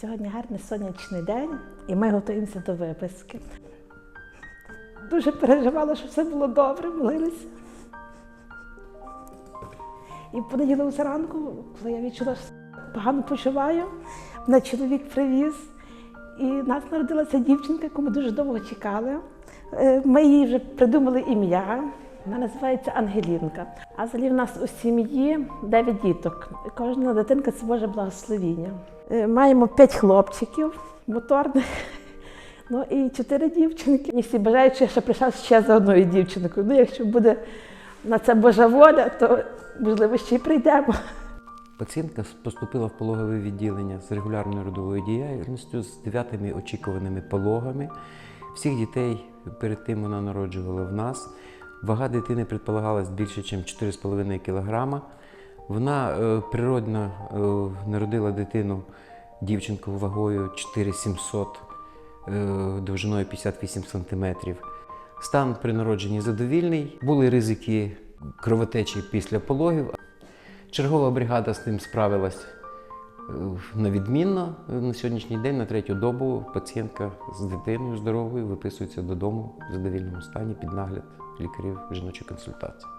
Сьогодні гарний сонячний день, і ми готуємося до виписки. Дуже переживала, щоб все було добре, молилися. І в понеділок зранку, коли я відчула, що погано почуваю, мене чоловік привіз. І в нас народилася дівчинка, яку ми дуже довго чекали. Е, Ми їй вже придумали ім'я. Вона називається Ангелінка. А взагалі в нас у сім'ї дев'ять діток. Кожна дитинка це Боже благословіння. Е, Маємо п'ять хлопчиків моторних. Ну і чотири дівчинки. І всі бажають, що я ще прийшла ще за одною дівчинкою. Ну, якщо буде на це Божа воля, то можливо ще й прийдемо. Пацієнтка поступила в пологове відділення з регулярною родовою діяльністю, з дев'ятими очікуваними пологами. Всіх дітей перед тим вона народжувала в нас. Вага дитини предполагалась більше, ніж 4,5 кг. Вона е, природно е, народила дитину дівчинку вагою 4700, е, довжиною 58 см. Стан при народженні задовільний. Були ризики кровотечі після пологів, Чергова бригада з тим справилась на відмінно. На сьогоднішній день, на третю добу, пацієнтка з дитиною здоровою виписується додому в задовільному стані під нагляд лікарів жіночої консультації.